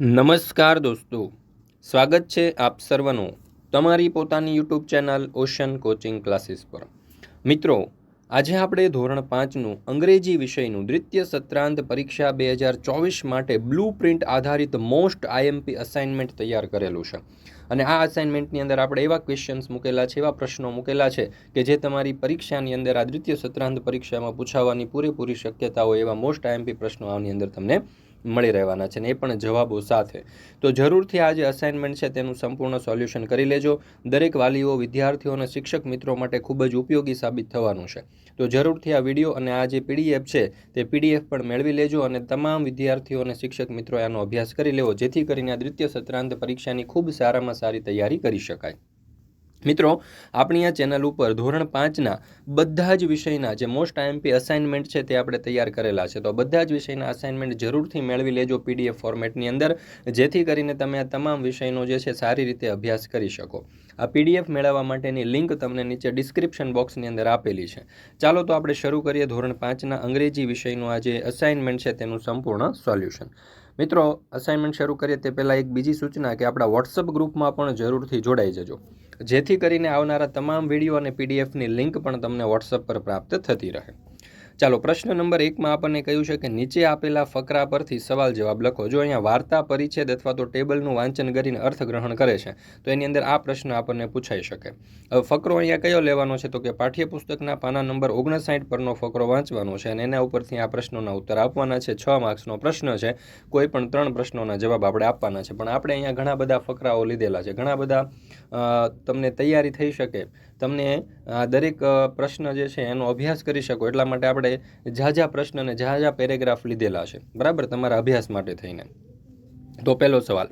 નમસ્કાર દોસ્તો, સ્વાગત છે આપ સર્વનું તમારી પોતાની YouTube channel Ocean Coaching Classes પર. મિત્રો, આજે આપણે ધોરણ પાંચનું અંગ્રેજી વિષયનું દ્વિતીય સત્રાંત પરીક્ષા બે હજાર ચોવીસ માટે બ્લુ પ્રિન્ટ આધારિત મોસ્ટ આઈએમપી અસાઇનમેન્ટ તૈયાર કરેલું છે. અને આ અસાઇનમેન્ટની અંદર આપણે એવા ક્વેશ્ચન્સ મૂકેલા છે, એવા પ્રશ્નો મૂકેલા છે કે જે તમારી પરીક્ષાની અંદર આ દ્વિતીય સત્રાંત પરીક્ષામાં પૂછાવાની પૂરેપૂરી શક્યતા હોય એવા મોસ્ટ આઈએમપી પ્રશ્નો આની અંદર તમને મળી રહેવાના છે ને એ પણ જવાબો સાથે. તો જરૂરથી આ જે અસાઇનમેન્ટ છે તેનું સંપૂર્ણ સોલ્યુશન કરી લેજો. દરેક વાલીઓ, વિદ્યાર્થીઓ અને શિક્ષક મિત્રો માટે ખૂબ જ ઉપયોગી સાબિત થવાનું છે. તો જરૂરથી આ વીડિયો અને આ જે પીડીએફ છે તે પીડીએફ પણ મેળવી લેજો અને તમામ વિદ્યાર્થીઓ અને શિક્ષક મિત્રો આનો અભ્યાસ કરી લેવો, જેથી કરીને આ દ્વિતીય સત્રાંત પરીક્ષાની ખૂબ સારામાં સારી તૈયારી કરી શકાય. મિત્રો, આપણી આ ચેનલ ઉપર ધોરણ પાંચના બધા જ વિષયના જે મોસ્ટ આઈએમપી અસાઇનમેન્ટ છે તે આપણે તૈયાર કરેલા છે. તો બધા જ વિષયના અસાઇનમેન્ટ જરૂરથી મેળવી લેજો પીડીએફ ફોર્મેટની અંદર, જેથી કરીને તમે આ તમામ વિષયનો જે છે સારી રીતે અભ્યાસ કરી શકો. આ પીડીએફ મેળવવા માટેની લિંક તમને નીચે ડિસ્ક્રિપ્શન બોક્સની અંદર આપેલી છે. ચાલો તો આપણે શરૂ કરીએ ધોરણ પાંચના અંગ્રેજી વિષયનું આ જે અસાઇનમેન્ટ છે તેનું સંપૂર્ણ સોલ્યુશન મિત્રો અસાઇનમેન્ટ શરૂ કરીએ તે પહેલાં એક બીજી સૂચના કે આપણા વોટ્સઅપ ગ્રુપમાં પણ જરૂરથી જોડાઈ જજો. જેથી કરીને આવનારા તમામ વીડિયો અને પીડીએફની લિંક પણ તમને વોટ્સઅપ પર પ્રાપ્ત થતી રહે. ચાલો, પ્રશ્ન નંબર એકમાં આપણને કહ્યું છે કે નીચે આપેલા ફકરા પરથી સવાલ જવાબ લખો. જો અહીંયા વાર્તા પરિચ્છેદ અથવા તો ટેબલનું વાંચન કરીને અર્થગ્રહણ કરે છે, તો એની અંદર આ પ્રશ્ન આપણને પૂછાઈ શકે. હવે ફકરો અહીંયા કયો લેવાનો છે? તો કે પાઠ્યપુસ્તકના પાના નંબર ઓગણસાઠ પરનો ફકરો વાંચવાનો છે અને એના ઉપરથી આ પ્રશ્નોના ઉત્તર આપવાના છે. છ માર્ક્સનો પ્રશ્ન છે. કોઈ પણ ત્રણ પ્રશ્નોના જવાબ આપણે આપવાના છે. પણ આપણે અહીંયા ઘણા બધા ફકરાઓ લીધેલા છે. ઘણા બધા તમને તૈયારી થઈ શકે તમને આ દરેક પ્રશ્ન જે છે એનો અભ્યાસ કરી શકો. એટલા માટે આપણે ઝાઝા પ્રશ્ન અને ઝાઝા પેરેગ્રાફ લીધેલા છે. બરાબર? તમારા અભ્યાસ માટે થઈને. તો પહેલો સવાલ.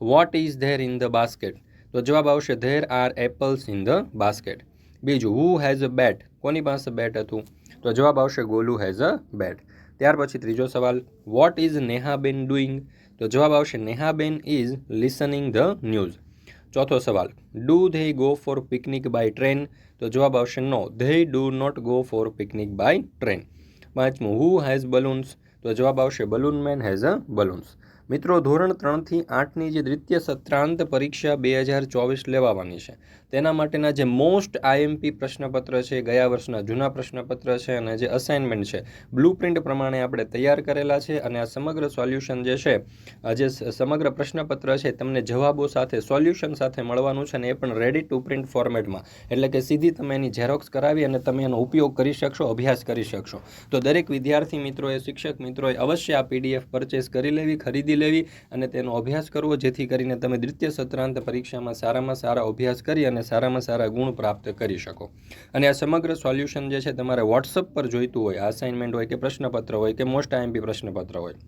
What is there in the basket તો જવાબ આવશે there are apples in the basket બીજું હુ હેઝ અ બેટ કોની પાસે બેટ હતું? તો જવાબ આવશે ગોલુ હેઝ અ બેટ ત્યાર પછી ત્રીજો સવાલ વોટ ઇઝ નેહાબેન ડુઈંગ તો જવાબ આવશે Nehaben is listening the news ચોથો સવાલ do they go for picnic by train તો જવાબ આવશે no they do not go for picnic by train પાંચમું હુ હેઝ બલૂન્સ તો જવાબ આવશે balloon man has a balloons મિત્રો, ધોરણ ત્રણથી આઠની જે દ્વિતીય સત્રાંત પરીક્ષા બે હજાર ચોવીસ લેવાવાની છે, તેના માટેના જે મોસ્ટ આઈએમપી પ્રશ્નપત્ર છે, ગયા વર્ષના જૂના પ્રશ્નપત્ર છે અને જે અસાઇનમેન્ટ છે બ્લુ પ્રિન્ટ પ્રમાણે આપણે તૈયાર કરેલા છે અને આ સમગ્ર સોલ્યુશન જે છે જે સમગ્ર પ્રશ્નપત્ર છે, તમને જવાબો સાથે સોલ્યુશન સાથે મળવાનું છે અને એ પણ રેડી ટુ પ્રિન્ટ ફોર્મેટમાં એટલે કે સીધી તમે એની ઝેરોક્સ કરાવી અને તમે એનો ઉપયોગ કરી શકશો, અભ્યાસ કરી શકશો. તો દરેક વિદ્યાર્થી મિત્રોએ શિક્ષક મિત્રોએ અવશ્ય આ પીડીએફ પરચેસ કરી લેવી, ખરીદી લેવી અને તેનો અભ્યાસ કરવો, જેથી કરીને તમે દ્વિતીય સત્રાંત પરીક્ષામાં સારામાં સારા અભ્યાસ કરી અને સારામાં સારા ગુણ પ્રાપ્ત કરી શકો. અને આ સમગ્ર સોલ્યુશન જે છે તમારે વોટ્સઅપ પર જોઈતું હોય અસાઇનમેન્ટ હોય કે પ્રશ્નપત્ર હોય કે મોસ્ટ આઈએમપી પ્રશ્નપત્ર હોય,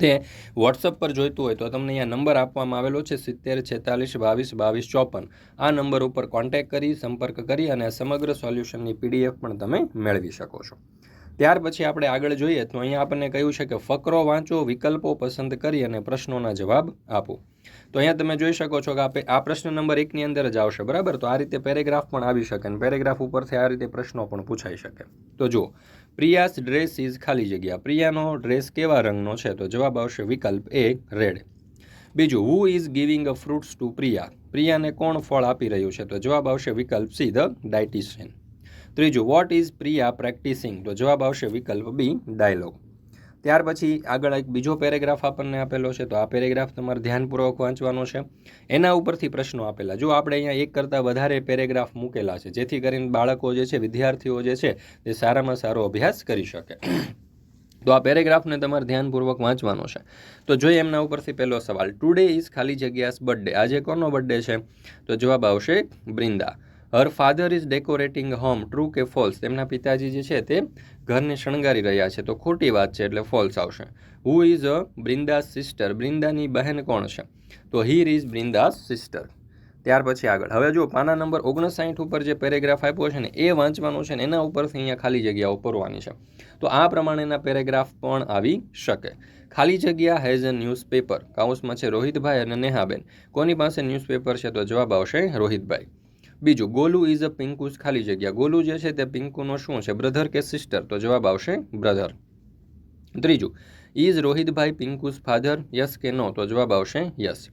તે વોટ્સઅપ પર જોઈતું હોય તો તમને અહીંયા નંબર આપવામાં આવેલો છે સિત્તેર, છેતાલીસ, બાવીસ બાવીસ, ચોપન. આ નંબર ઉપર કોન્ટેક્ટ કરી, સંપર્ક કરી અને સમગ્ર સોલ્યુશનની પીડીએફ પણ તમે મેળવી શકો છો. ત્યાર પછી આપણે આગળ જોઈએ તો અહીંયા આપણને કહ્યું છે કે ફકરો વાંચો, વિકલ્પો પસંદ કરી અને પ્રશ્નોના જવાબ આપો. તો અહીંયા તમે જોઈ શકો છો કે આ પ્રશ્ન નંબર એકની અંદર જ આવશે, બરાબર? તો આ રીતે પેરેગ્રાફ પણ આવી શકે અને પેરેગ્રાફ ઉપરથી આ રીતે પ્રશ્નો પણ પૂછાઈ શકે. તો જુઓ, પ્રિયાસ ડ્રેસ ઇઝ ખાલી જગ્યા. પ્રિયાનો ડ્રેસ કેવા રંગનો છે? તો જવાબ આવશે વિકલ્પ એ, રેડ. બીજું who is giving a fruits to Priya? પ્રિયાને કોણ ફળ આપી રહ્યું છે? તો જવાબ આવશે વિકલ્પ સી, ધ ડાયટિશિયન. ત્રીજું વોટ ઇઝ પ્રિયા પ્રેક્ટિસિંગ તો જવાબ આવશે વિકલ્પ બી ડાયલોગ ત્યાર પછી આગળ એક બીજો પેરેગ્રાફ આપણને આપેલો છે, તો આ પેરેગ્રાફ તમારે ધ્યાનપૂર્વક વાંચવાનો છે. એના ઉપરથી પ્રશ્નો આપેલા. જો આપણે અહીંયા એક કરતાં વધારે પેરેગ્રાફ મૂકેલા છે, જેથી કરીને બાળકો જે છે, વિદ્યાર્થીઓ જે છે તે સારામાં સારો અભ્યાસ કરી શકે. તો આ પેરેગ્રાફને તમારે ધ્યાનપૂર્વક વાંચવાનો છે. તો જોઈએ એમના ઉપરથી પહેલો સવાલ. ટુડે ઇઝ ખાલી જગ્યાસ બર્થડે આજે કોનો બર્થડે છે? તો જવાબ આવશે Brinda. Her father is decorating home true કે ફોલ્સ તેમના પિતાજી જે છે તે ઘરને શણગારી રહ્યા છે. તો ખોટી વાત છે એટલે ફોલ્સ આવશે. હુ ઇઝ અ બ્રિંદાસ સિસ્ટર બ્રિંદાની બહેન કોણ છે? તો હીર ઇઝ બ્રિંદાસ સિસ્ટર ત્યાર પછી આગળ. હવે જો પાના નંબર ઓગણસાઠ ઉપર જે પેરેગ્રાફ આપ્યો છે ને, એ વાંચવાનું છે ને, એના ઉપરથી અહીંયા ખાલી જગ્યાઓ પૂરવાની છે. તો આ પ્રમાણેના પેરેગ્રાફ પણ આવી શકે. ખાલી જગ્યા હેઝ અ ન્યૂઝપેપર કાઉન્સમાં છે રોહિતભાઈ અને નેહાબેન. કોની પાસે ન્યૂઝપેપર છે? તો જવાબ આવશે રોહિતભાઈ. બીજું, ગોલુ ઇઝ અ પિંકુસ ખાલી જગ્યા. ગોલુ જે છે તે પિંકુનો શું છે? બ્રધર કે સિસ્ટર તો જવાબ આવશે બ્રધર ત્રીજું is Rohitbhai Pinku's father yes કે નો તો જવાબ આવશે યસ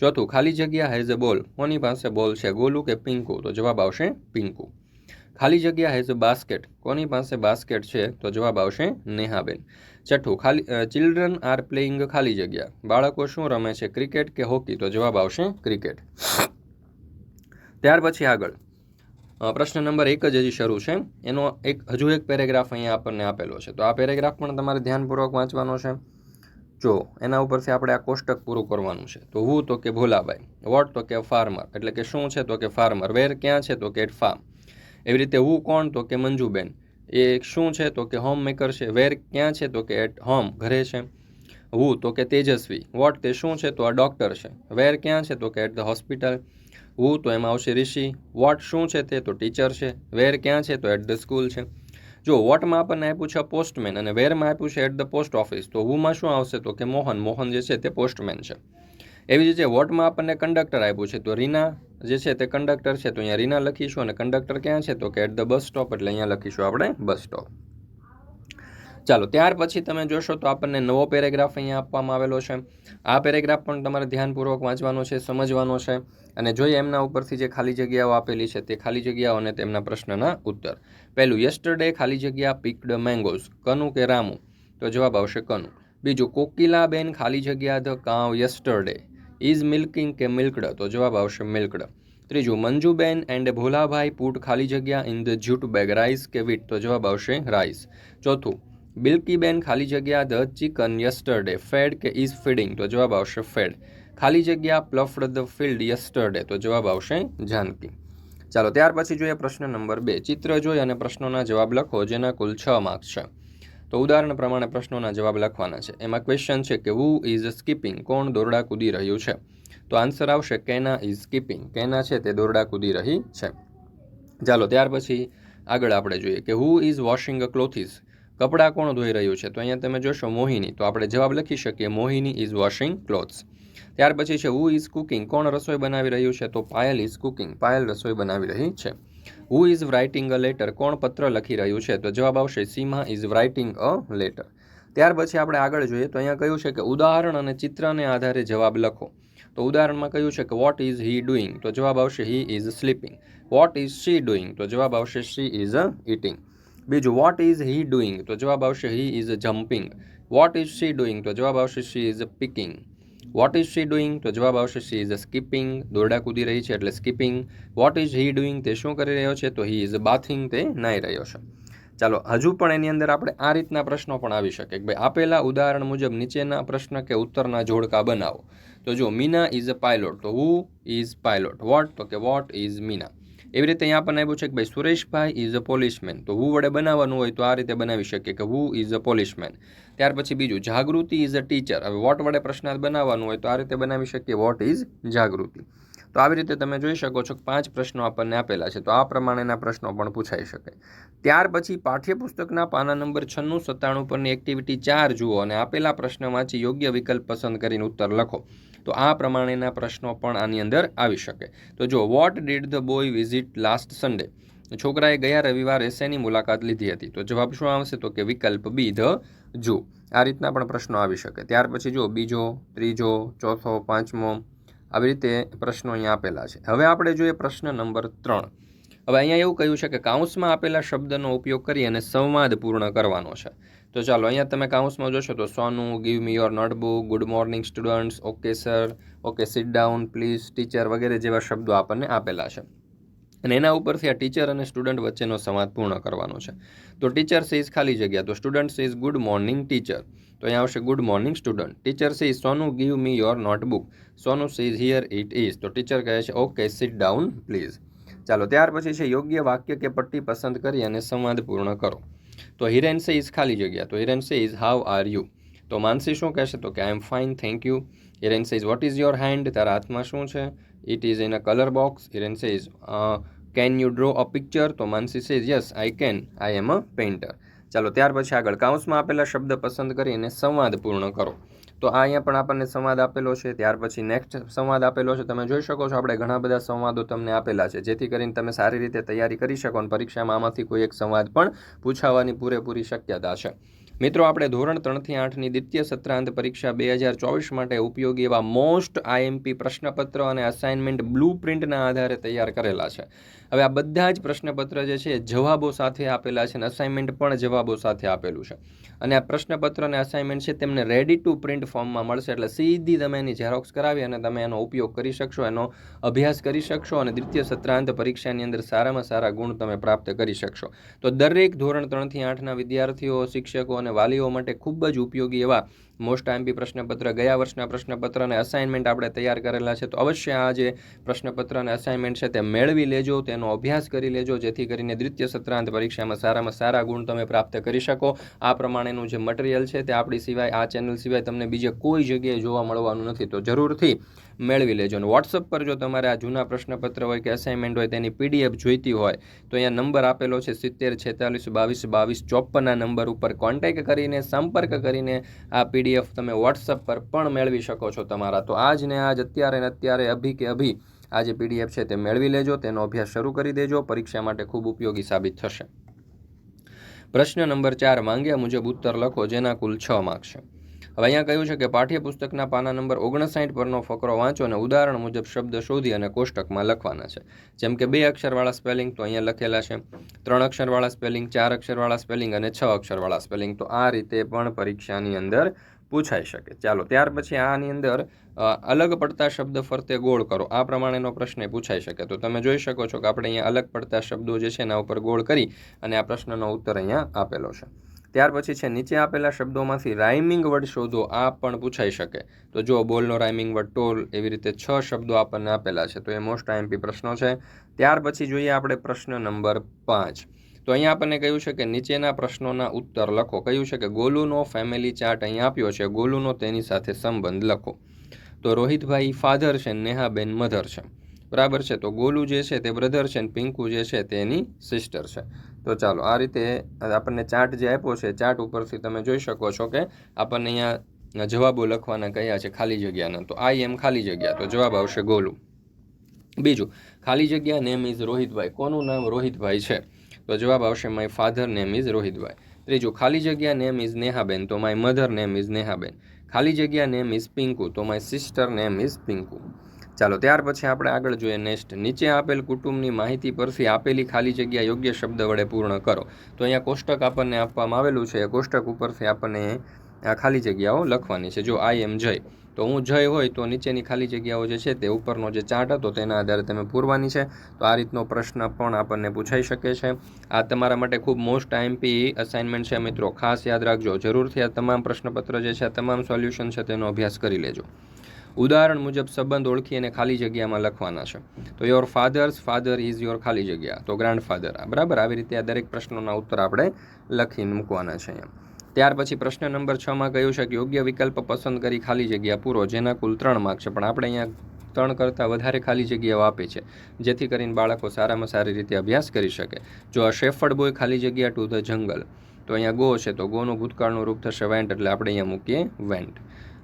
ચોથું, ખાલી જગ્યા હેઝ અ બોલ કોની પાસે બોલ છે? ગોલુ કે પિંકુ? તો જવાબ આવશે પિંકુ. ખાલી જગ્યા હેઝ બાસ્કેટ કોની પાસે બાસ્કેટ છે? તો જવાબ આવશે નેહાબેન. છઠ્ઠું, ખાલી ચિલ્ડ્રન આર પ્લેઇંગ ખાલી જગ્યા. બાળકો શું રમે છે? ક્રિકેટ કે હોકી તો જવાબ આવશે ક્રિકેટ ત્યાર પછી આગળ. પ્રશ્ન નંબર એક જ હજી શરૂ છે. એનો એક, હજુ એક પેરેગ્રાફ અહીંયા આપણને આપેલો છે. તો આ પેરેગ્રાફ પણ તમારે ધ્યાનપૂર્વક વાંચવાનો છે. જો, એના ઉપરથી આપણે આ કોષ્ટક પૂરું કરવાનું છે. તો હું તો કે ભોલાભાઈ વોટ તો કે ફાર્મર એટલે કે શું છે તો કે ફાર્મર વેર ક્યાં છે તો કે એટ ફાર્મ એવી રીતે હું કોણ તો કે મંજુબેન, એ શું છે તો કે હોમ મેકર છે વેર ક્યાં છે તો કે એટ હોમ ઘરે છે. હું તો કે તેજસ્વી વોટ તે શું છે તો આ ડૉક્ટર છે. વેર ક્યાં છે તો કે એટ ધ હોસ્પિટલ હું તો એમાં આવશે ઋષિ. વોટ શું છે તે તો ટીચર છે. વેર ક્યાં છે તો એટ ધ સ્કૂલ છે. જો વોટમાં આપણને આપ્યું છે પોસ્ટમેન અને વેરમાં આપ્યું છે એટ ધ પોસ્ટ ઓફિસ તો હુમાં શું આવશે તો કે મોહન. મોહન જે છે તે પોસ્ટમેન છે. એવી જ રીતે વોટમાં આપણને કંડક્ટર આપ્યું છે તો રીના જે છે તે કંડક્ટર છે. તો અહીંયા રીના લખીશું અને કંડક્ટર ક્યાં છે તો કે એટ ધ બસ સ્ટોપ એટલે અહીંયા લખીશું આપણે બસ સ્ટોપ ચાલો, ત્યાર પછી તમે જોશો તો આપણને નવો પેરેગ્રાફ અહીંયા આપવામાં આવેલો છે. આ પેરેગ્રાફ પણ તમારે ધ્યાનપૂર્વક વાંચવાનો છે, સમજવાનો છે અને જોઈએ એમના ઉપરથી જે ખાલી જગ્યાઓ આપેલી છે તે ખાલી જગ્યાઓ અને તેમના પ્રશ્નના ઉત્તર. પહેલું યસ્ટરડે ખાલી જગ્યા પિક્ડ મેંગોઝ કનુ કે રામુ? તો જવાબ આવશે કનુ. બીજું, કોકિલાબેન ખાલી જગ્યા the cow yesterday. Is milking કે મિલ્કડ? તો જવાબ આવશે મિલ્કડ. ત્રીજું, મંજુબેન એન્ડ ભોલાભાઈ પુટ ખાલી જગ્યા in the jute bag, rice કે વીટ? તો જવાબ આવશે રાઈસ. ચોથું બિલ્કીબેન ખાલી જગ્યા ધ ચિકન યસ્ટરડે. ફેડ કે ઇઝ ફીડિંગ? તો જવાબ આવશે ફેડ. ખાલી જગ્યા પ્લફડ ધ ફિલ્ડ યસ્ટરડે. તો જવાબ આવશે જાનકી. ચાલો, ત્યાર પછી જોઈએ પ્રશ્ન નંબર બે. ચિત્ર જોઈ અને પ્રશ્નોના જવાબ લખો, જેના કુલ છ માર્ક્સ છે. તો ઉદાહરણ પ્રમાણે પ્રશ્નોના જવાબ લખવાના છે. એમાં ક્વેશ્ચન છે કે વુ ઇઝ સ્કીપિંગ કોણ દોરડા કૂદી રહ્યું છે? તો આન્સર આવશે કેના ઇઝ સ્કીપિંગ કેના છે તે દોરડા કૂદી રહી છે. ચાલો, ત્યાર પછી આગળ આપણે જોઈએ કે who is washing a clothes કપડાં કોણ ધોઈ રહ્યું છે? તો અહીંયા તમે જોશો મોહિની. તો આપણે જવાબ લખી શકીએ, મોહિની ઇઝ વોશિંગ ક્લોથ્સ ત્યાર પછી છે હુ ઇઝ કુકિંગ કોણ રસોઈ બનાવી રહ્યું છે? તો પાયલ ઇઝ કુકિંગ પાયલ રસોઈ બનાવી રહી છે. Who is writing a letter કોણ પત્ર લખી રહ્યું છે? તો જવાબ આવશે Seema is writing a letter ત્યાર પછી આપણે આગળ જોઈએ, તો અહીંયા કહ્યું છે કે ઉદાહરણ અને ચિત્રને આધારે જવાબ લખો. તો ઉદાહરણમાં કહ્યું છે કે વોટ ઇઝ હી ડુઈંગ તો જવાબ આવશે he is sleeping what is she doing તો જવાબ આવશે શી ઇઝ અ ઇટિંગ બીજું વોટ ઇઝ હી ડુઈંગ તો જવાબ આવશે he is jumping what is she doing તો જવાબ આવશે she is picking what is she doing તો જવાબ આવશે શી ઇઝ સ્કીપિંગ દોરડા કૂદી રહી છે એટલે skipping what is he doing તે શું કરી રહ્યો છે? તો હી ઇઝ બાથિંગ તે નાહી રહ્યો છે. ચાલો, હજુ પણ એની અંદર આપણે આ રીતના પ્રશ્નો પણ આવી શકે કે ભાઈ આપેલા ઉદાહરણ મુજબ નીચેના પ્રશ્ન કે ઉત્તરના જોડકા બનાવો. તો જો મીના ઇઝ અ પાયલોટ તો હુ ઇઝ પાયલોટ વોટ તો કે વોટ ઇઝ મીના? એવી રીતે અહીંયા આપણને આવ્યું છે કે ભાઈ સુરેશભાઈ ઇઝ અ પોલિશમેન તો હુ વડે બનાવવાનું હોય તો આ રીતે બનાવી શકીએ કે હું ઇઝ અ પોલિશમેન ત્યાર પછી બીજું, જાગૃતિ ઇઝ અ ટીચર હવે વોટ વડે પ્રશ્નાર્થ બનાવવાનું હોય તો આ રીતે બનાવી શકીએ. What is Jagruti? તો આવી રીતે તમે જોઈ શકો છો કે પાંચ પ્રશ્નો આપણને આપેલા છે. તો આ પ્રમાણેના પ્રશ્નો પણ પૂછાઈ શકે. ત્યાર પછી પાઠ્યપુસ્તકના પાના નંબર છન્નું, સત્તાણું પરની એક્ટિવિટી ચાર જુઓ અને આપેલા પ્રશ્ન વાંચી યોગ્ય વિકલ્પ પસંદ કરીને ઉત્તર લખો. તો આ પ્રમાણેના પ્રશ્નો પણ આની અંદર આવી શકે. તો જો what did the boy visit last Sunday છોકરાએ ગયા રવિવારે શેની મુલાકાત લીધી હતી? તો જવાબ શું આવશે? તો કે વિકલ્પ બી, ધ જુ. આ રીતના પણ પ્રશ્નો આવી શકે. ત્યાર પછી જો, બીજો, ત્રીજો, ચોથો, પાંચમો, આવી રીતે પ્રશ્નો અહીંયા આપેલા છે. હવે આપણે જોઈએ પ્રશ્ન નંબર ત્રણ. હવે અહીંયા એવું કહ્યું છે કે કાઉન્સમાં આપેલા શબ્દનો ઉપયોગ કરી અને સંવાદ પૂર્ણ કરવાનો છે. તો ચાલો, અહીંયા તમે કાઉન્સમાં જોશો તો Sonu, give me your notebook, good morning students, okay sir, okay sit down, please, teacher વગેરે જેવા શબ્દો આપણને આપેલા છે. અને એના ઉપરથી આ ટીચર અને સ્ટુડન્ટ વચ્ચેનો સંવાદ પૂર્ણ કરવાનો છે. તો ટીચર સેઝ ખાલી જગ્યા. તો student is good morning teacher. તો અહીંયા આવશે good morning student. Teacher says Sonu, give me your notebook. Sonu says here, it is. તો ટીચર કહે છે, ઓકે, સિટ ડાઉન, પ્લીઝ. ચાલો, ત્યાર પછી છે યોગ્ય વાક્ય કે પટ્ટી પસંદ કરી અને સંવાદ પૂર્ણ કરો. તો હિરેન સે ઇઝ ખાલી જગ્યા. તો Hiren say is how are you તો માનસી શું કહેશે? તો કે I am fine thank you Hiren says what is your hand તારા હાથમાં શું છે? It is in a colour box Hiren says can you draw a picture તો Mansi says yes I can I am a painter ચાલો, ત્યાર પછી આગળ કાઉન્સમાં આપેલા શબ્દ પસંદ કરી અને સંવાદ પૂર્ણ કરો. તો આ અહીંયા પણ આપણને સંવાદ આપેલો છે. ત્યાર પછી નેક્સ્ટ સંવાદ આપેલો છે. તમે જોઈ શકો છો, આપણે ઘણા બધા સંવાદો તમને આપેલા છે. જેથી કરીને તમે સારી રીતે તૈયારી કરી શકો અને પરીક્ષામાં આમાંથી કોઈ એક સંવાદ પણ પૂછાવાની પૂરેપૂરી શક્યતા છે. મિત્રો, આપણે ધોરણ ત્રણથી આઠની દ્વિતીય સત્રાંત પરીક્ષા બે હજાર ચોવીસ માટે ઉપયોગી એવા મોસ્ટ આઈએમપી પ્રશ્નપત્ર અને અસાઇનમેન્ટ બ્લુ પ્રિન્ટના આધારે તૈયાર કરેલા છે. હવે આ બધા જ પ્રશ્નપત્ર જે છે જવાબો સાથે આપેલા છે અને અસાઇનમેન્ટ પણ જવાબો સાથે આપેલું છે. અને આ પ્રશ્નપત્ર અને અસાઇનમેન્ટ છે, તેમને રેડી ટુ પ્રિન્ટ ફોર્મમાં મળશે. એટલે સીધી તમે એની ઝેરોક્સ કરાવી અને તમે એનો ઉપયોગ કરી શકશો, એનો અભ્યાસ કરી શકશો અને દ્વિતીય સત્રાંત પરીક્ષાની અંદર સારામાં સારા ગુણ તમે પ્રાપ્ત કરી શકશો. તો દરેક ધોરણ ત્રણથી આઠના વિદ્યાર્થીઓ, શિક્ષકો અને વાલીઓ માટે ખૂબ જ ઉપયોગી એવા મોસ્ટ આઈએમપી પ્રશ્નપત્ર, ગયા વર્ષના પ્રશ્નપત્ર અને અસાઇનમેન્ટ આપણે તૈયાર કરેલા છે. તો અવશ્ય આ જે પ્રશ્નપત્ર અને અસાઇનમેન્ટ છે તે મેળવી લેજો, તેનો અભ્યાસ કરી લેજો, જેથી કરીને દ્વિતીય સત્રાંત પરીક્ષામાં સારામાં સારા ગુણ તમે પ્રાપ્ત કરી શકો. આ પ્રમાણેનું જે મટીરિયલ છે તે આપણી સિવાય, આ ચેનલ સિવાય તમને બીજે કોઈ જગ્યાએ જોવા મળવાનું નથી. તો જરૂરથી મેળવી લેજો. અને વોટ્સઅપ પર જો તમારે આ જૂના પ્રશ્નપત્ર હોય કે અસાઇનમેન્ટ હોય તેની પીડીએફ જોઈતી હોય, તો અહીંયા નંબર આપેલો છે સિત્તેર છેતાલીસ બાવીસ બાવીસ ચોપનના નંબર ઉપર કોન્ટેક્ટ કરીને, સંપર્ક કરીને આ પીડીએફ તમે વોટ્સઅપ પર પણ મેળવી શકો છો તમારા. તો આજ આજ અત્યારે ને અત્યારે અભી કે અભી આ જે પીડીએફ છે તે મેળવી લેજો, તેનો અભ્યાસ શરૂ કરી દેજો, પરીક્ષા માટે ખૂબ ઉપયોગી સાબિત થશે. પ્રશ્ન નંબર ચાર, માંગ્યા મુજબ ઉત્તર લખો જેના કુલ છ માર્ક છે. હવે અહીંયા કહ્યું છે કે પાઠ્યપુસ્તકના પાના નંબર ઓગણસાઠ પરનો ફકરો વાંચો અને ઉદાહરણ મુજબ શબ્દ શોધી અને કોષ્ટકમાં લખવાના છે. જેમ કે બે અક્ષરવાળા સ્પેલિંગ તો અહીંયા લખેલા છે, ત્રણ અક્ષરવાળા સ્પેલિંગ ચાર અક્ષરવાળા સ્પેલિંગ અને છ અક્ષરવાળા સ્પેલિંગ તો આ રીતે પણ પરીક્ષાની અંદર પૂછાઈ શકે. ચાલો, ત્યાર પછી આની અંદર અલગ પડતા શબ્દ ફરતે ગોળ કરો. આ પ્રમાણેનો પ્રશ્ન પૂછાઈ શકે. તો તમે જોઈ શકો છો કે આપણે અહીંયા અલગ પડતા શબ્દો જે છે એના ઉપર ગોળ કરી અને આ પ્રશ્નનો ઉત્તર અહીંયા આપેલો છે. ત્યાર પછી છે, નીચે આપેલા શબ્દોમાંથી રાઇમિંગ વર્ડ શોધો. આ પણ પૂછાઈ શકે. તો જો બોલનો રાઇમિંગ વર્ડ ટોલ એવી રીતે છ શબ્દો આપણને આપેલા છે. તો એ મોસ્ટ આઈએમપી પ્રશ્નો છે. ત્યાર પછી જોઈએ આપણે પ્રશ્ન નંબર પાંચ. તો અહીંયા આપણને કહ્યું છે કે નીચેના પ્રશ્નોના ઉત્તર લખો. કહ્યું છે કે ગોલુનો ફેમિલી ચાર્ટ અહીં આપ્યો છે. ગોલુનો તેની સાથે સંબંધ લખો. તો રોહિતભાઈ ફાધર છે, નેહાબેન મધર છે. બરાબર છે? તો ગોલુ જે છે તે બ્રધર છે ને પિંકુ જે છે તેની સિસ્ટર છે. તો ચાલો, આ રીતે આપણને ચાર્ટ જે આપ્યો છે ચાર્ટ ઉપરથી તમે જોઈ શકો છો કે આપણને અહીંયા જવાબો લખવાના કયા છે ખાલી જગ્યાના. તો આઈ એમ ખાલી જગ્યા. તો જવાબ આવશે ગોલુ. બીજું, ખાલી જગ્યા નેમ ઇઝ રોહિતભાઈ. કોનું નામ રોહિતભાઈ છે? તો જવાબ આવશે my father name is Rohitbhai. ત્રીજું, ખાલી જગ્યા નેમ ઇઝ નેહાબેન, તો my mother name is Nehaben. ખાલી જગ્યા નેમ ઇઝ પિંકુ, તો my sister name is Pinku. ચાલો, ત્યાર પછી આપણે આગળ જોઈએ નેક્સ્ટ નીચે આપેલ કુટુંબની માહિતી પરથી આપેલી ખાલી જગ્યા યોગ્ય શબ્દ વડે પૂર્ણ કરો. તો અહીંયા કોષ્ટક આપણને આપવામાં આવેલું છે. કોષ્ટક ઉપરથી આપણને આ ખાલી જગ્યાઓ લખવાની છે. જો આઈ એમ જય તો હું જય હોય તો નીચેની ખાલી જગ્યાઓ જે છે તે ઉપરનો જે ચાર્ટ હતો તેના આધારે તમે પૂરવાની છે. તો આ રીતનો પ્રશ્ન પણ આપણને પૂછાઈ શકે છે. આ તમારા માટે ખૂબ મોસ્ટ આઈએમપી અસાઇનમેન્ટ છે. મિત્રો, ખાસ યાદ રાખજો. જરૂરથી આ તમામ પ્રશ્નપત્ર જે છે, આ તમામ સોલ્યુશન છે તેનો અભ્યાસ કરી લેજો. ઉદાહરણ મુજબ, સંબંધ ઓળખી અને ખાલી જગ્યામાં લખવાના છે. તો your father's father is your ખાલી જગ્યા. તો ગ્રાન્ડ ફાધર બરાબર? આવી રીતે આ દરેક પ્રશ્નોના ઉત્તર આપણે લખીને મૂકવાના છે અહીંયા ત્યાર પછી પ્રશ્ન નંબર છમાં કહ્યું છે કે યોગ્ય વિકલ્પ પસંદ કરી ખાલી જગ્યા પૂરો, જેના કુલ ત્રણ માર્ક છે. પણ આપણે અહીંયા ત્રણ કરતાં વધારે ખાલી જગ્યાઓ આપે છે, જેથી કરીને બાળકો સારામાં સારી રીતે અભ્યાસ કરી શકે. જો આ શેફર્ડ બોય ખાલી જગ્યા ટુ ધ જંગલ તો અહીંયા ગો છે, તો ગોનું ભૂતકાળનું રૂપ થશે વેન્ટ, એટલે આપણે અહીંયા મૂકીએ વેન્ટ.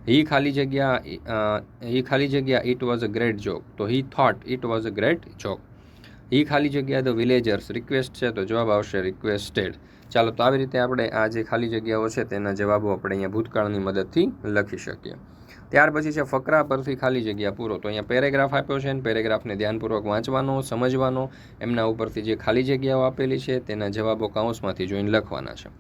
હી ખાલી જગ્યા હી ખાલી જગ્યા it was a great joke તો he thought it was a great joke he ખાલી જગ્યા ધ વિલેજર્સ રિક્વેસ્ટ છે, તો જવાબ આવશે રિક્વેસ્ટેડ ચાલો તો આવી રીતે આપણે આ જે ખાલી જગ્યાઓ છે તેના જવાબો આપણે અહીંયા ભૂતકાળની મદદથી લખી શકીએ. ત્યાર પછી છે ફકરા પરથી ખાલી જગ્યા પૂરો. તો અહીંયા પેરેગ્રાફ આપ્યો છે અને પેરેગ્રાફને ધ્યાનપૂર્વક વાંચવાનો, સમજવાનો, એમના ઉપરથી જે ખાલી જગ્યાઓ આપેલી છે તેના જવાબો કાઉન્સમાંથી જોઈને લખવાના છે.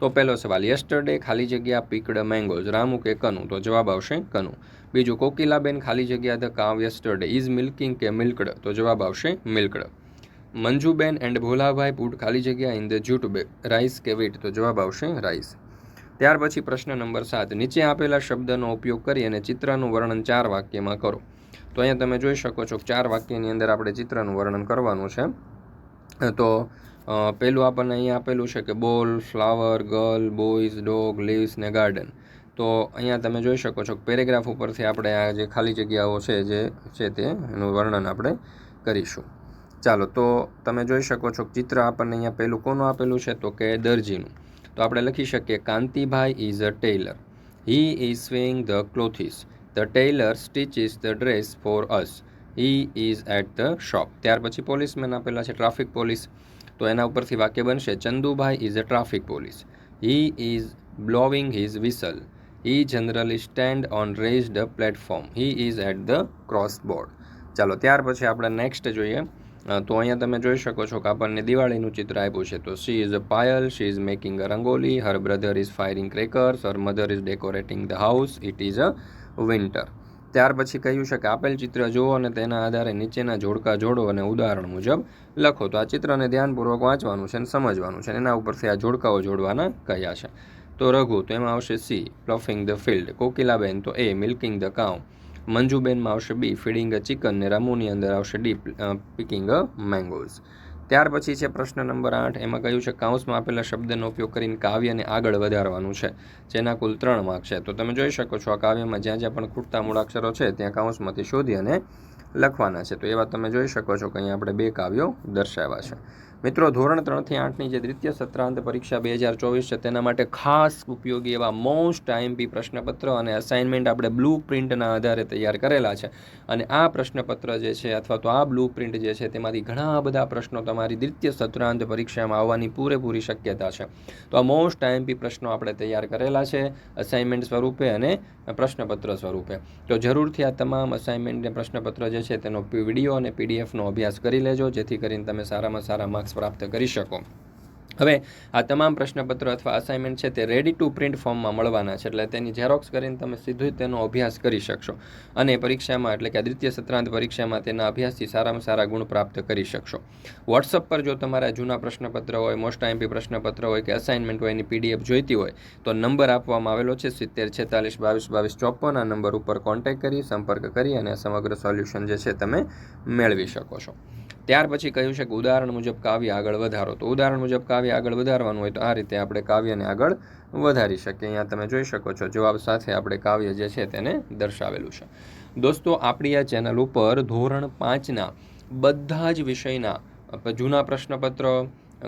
તો પહેલો સવાલ યસ્ટરડે ખાલી જગ્યા પીકડ મેંગોઝ રામુ કે કનુ? તો જવાબ આવશે કનુ. બીજું, કોકિલાબેન ખાલી જગ્યા the cow yesterday is milking કે મિલ્કડ તો જવાબ આવશે milked Manjuben and Bholabhai put ખાલી જગ્યા in the jute bag rice કે વીટ? તો જવાબ આવશે રાઈસ. ત્યાર પછી પ્રશ્ન નંબર સાત. નીચે આપેલા શબ્દનો ઉપયોગ કરી અને ચિત્રનું વર્ણન ચાર વાક્યમાં કરો. તો અહીંયા તમે જોઈ શકો છો ચાર વાક્યની અંદર આપણે ચિત્રનું વર્ણન કરવાનું છે. તો પહેલું આપણને અહીંયા આપેલું છે કે ball, flower, girl, boys, dog, leaves ને ગાર્ડન. તો અહીંયા તમે જોઈ શકો છો પેરેગ્રાફ ઉપરથી આપણે આ જે ખાલી જગ્યાઓ છે જે છે તે એનું વર્ણન આપણે કરીશું. ચાલો, તો તમે જોઈ શકો છો ચિત્ર આપણને અહીંયા પહેલું કોનું આપેલું છે? તો કે દરજીનું. તો આપણે લખી શકીએ, Kantibhai is a tailor. He is sewing the clothes. The tailor stitches the dress for us. He is at the shop. ત્યાર પછી પોલીસમેન આપેલા છે, ટ્રાફિક પોલીસ. તો એના ઉપરથી વાક્ય બનશે, Chandubhai is a traffic police. He is blowing his whistle. He generally stand on raised platform. He is at the cross board ચાલો, ત્યાર પછી આપણે નેક્સ્ટ જોઈએ. તો અહીંયા તમે જોઈ શકો છો કે આપણને દિવાળીનું ચિત્ર આપ્યું છે. તો she is a Payal she is making a rangoli her brother is firing crackers her mother is decorating the house it is a winter ત્યાર પછી કહ્યું છે કે આપેલ ચિત્ર જુઓ અને તેના આધારે નીચેના જોડકા જોડો અને ઉદાહરણ મુજબ લખો. તો આ ચિત્રને ધ્યાનપૂર્વક વાંચવાનું છે અને સમજવાનું છે એના ઉપરથી આ જોડકાઓ જોડવાના કયા છે. તો રઘુ, તો એમાં આવશે C ploughing the field Kokilaben, તો એ મિલ્કિંગ ધ કાઉ મંજુબેનમાં આવશે બી, ફીડિંગ અ ચિકન ને રમુની અંદર આવશે ડી પિકિંગ અ મેંગોઝ. ત્યાર પછી છે પ્રશ્ન નંબર આઠ. એમાં કહ્યું છે કાઉન્સમાં આપેલા શબ્દનો ઉપયોગ કરીને કાવ્યને આગળ વધારવાનું છે, જેના કુલ ત્રણ માર્ક છે. તો તમે જોઈ શકો છો આ કાવ્યમાં જ્યાં જ્યાં પણ ખૂટતા મૂળાક્ષરો છે, ત્યાં કાઉન્સમાંથી શોધી અને લખવાના છે. તો એવા તમે જોઈ શકો છો કે અહીંયા આપણે બે કાવ્યો દર્શાવ્યા છે. મિત્રો, ધોરણ ત્રણથી આઠની જે દ્વિતીય સત્રાંત પરીક્ષા બે હજાર ચોવીસ છે, તેના માટે ખાસ ઉપયોગી એવા મોસ્ટ ટાઈમપી પ્રશ્નપત્ર અને અસાઇનમેન્ટ આપણે બ્લુ પ્રિન્ટના આધારે તૈયાર કરેલા છે. અને આ પ્રશ્નપત્ર જે છે, અથવા તો આ બ્લુ પ્રિન્ટ જે છે, તેમાંથી ઘણા બધા પ્રશ્નો તમારી દ્વિતીય સત્રાંત પરીક્ષામાં આવવાની પૂરેપૂરી શક્યતા છે. તો આ મોસ્ટ ટાઈમપી પ્રશ્નો આપણે તૈયાર કરેલા છે અસાઇનમેન્ટ સ્વરૂપે અને પ્રશ્નપત્ર સ્વરૂપે. તો જરૂરથી આ તમામ અસાઇનમેન્ટ અને પ્રશ્નપત્ર જે છે, તેનો વીડિયો અને પીડીએફનો અભ્યાસ કરી લેજો, જેથી કરીને તમે સારામાં સારા માર્ક્સ પ્રાપ્ત કરી શકો. હવે આ તમામ પ્રશ્નપત્ર અથવા અસાઇનમેન્ટ છે તે રેડી ટુ પ્રિન્ટ ફોર્મમાં મળવાના છે, એટલે તેની ઝેરોક્સ કરીને તમે સીધું તેનો અભ્યાસ કરી શકશો. અને પરીક્ષામાં, એટલે કે દ્વિતીય સત્રાંત પરીક્ષામાં તેના અભ્યાસથી સારામાં સારા ગુણ પ્રાપ્ત કરી શકશો. વોટ્સઅપ પર જો તમારા જૂના પ્રશ્નપત્ર હોય મોસ્ટ આઈમ્પી પ્રશ્નપત્ર હોય કે અસાઇનમેન્ટ હોય, એની પીડીએફ જોઈતી હોય, તો નંબર આપવામાં આવેલો છે સિત્તેર છેતાલીસ બાવીસ બાવીસ ચોપન. આ નંબર ઉપર કોન્ટેક્ટ કરી, સંપર્ક કરી અને સમગ્ર સોલ્યુશન જે છે તમે મેળવી શકો છો. ત્યાર પછી કહ્યું છે કે ઉદાહરણ મુજબ કાવ્ય આગળ વધારો. તો ઉદાહરણ મુજબ કાવ્ય આગળ વધારવાનું હોય તો આ રીતે આપણે કાવ્યને આગળ વધારી શકીએ. અહીંયા તમે જોઈ શકો છો જવાબ સાથે આપણે કાવ્ય જે છે તેને દર્શાવેલું છે. દોસ્તો, આપણી આ ચેનલ ઉપર ધોરણ પાંચના બધા જ વિષયના જૂના પ્રશ્નપત્ર,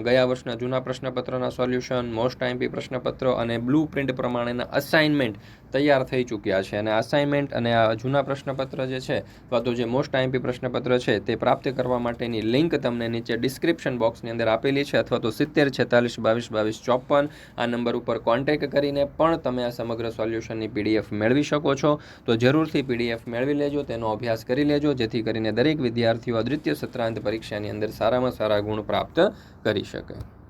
ગયા વર્ષના જૂના પ્રશ્નપત્રના સોલ્યુશન, મોસ્ટ આઈમ્પી પ્રશ્નપત્ર અને બ્લુ પ્રિન્ટ પ્રમાણેના અસાઇનમેન્ટ તૈયાર થઈ ચૂક્યા છે અને અસાઇનમેન્ટ અને આ જૂના પ્રશ્નપત્ર જે છે, અથવા તો જે મોસ્ટ આઈમપી પ્રશ્નપત્ર છે, તે પ્રાપ્ત કરવા માટેની લિંક તમને નીચે ડિસ્ક્રિપ્શન બોક્સની અંદર આપેલી છે, અથવા તો સિત્તેર, છેતાલીસ, બાવીસ બાવીસ, ચોપન આ નંબર ઉપર કોન્ટેક કરીને પણ તમે આ સમગ્ર સોલ્યુશનની પીડીએફ મેળવી શકો છો. તો જરૂરથી પીડીએફ મેળવી લેજો, તેનો અભ્યાસ કરી લેજો, જેથી કરીને દરેક વિદ્યાર્થીઓ અદ્વિતીય દ્વિતીય સત્રાંત પરીક્ષાની અંદર સારામાં સારા ગુણ પ્રાપ્ત કરી શકે.